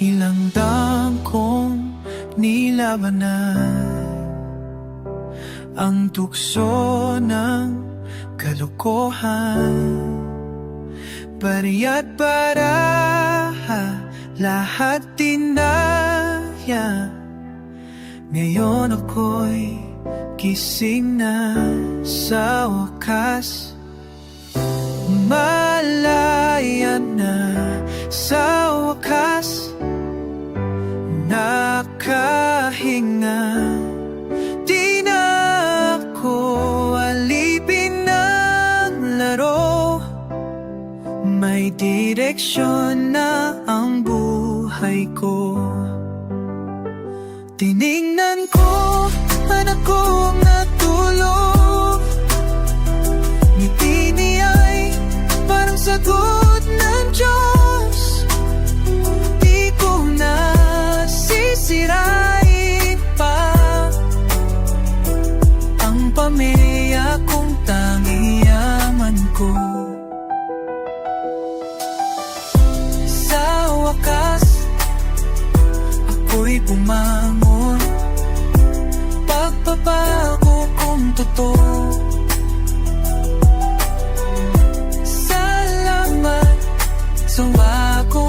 Ilang daang kong nilabanan. Ang tukso ng kalukohan Pariat para lahat tinaya. Ngayon ako'y gising na sa wakas. May direksyon na ang buhay ko. Tiningnan ko, anak ko ang natulog Ngiti niya'y parang sagot ng Diyos. Di ko na sisirain pa. Ang pamilya kong tanging yaman ko Ako'y bumangon Pagpapago kong totoo. Salamat sa wako.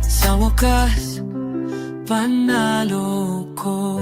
Sa wakas, panalo ko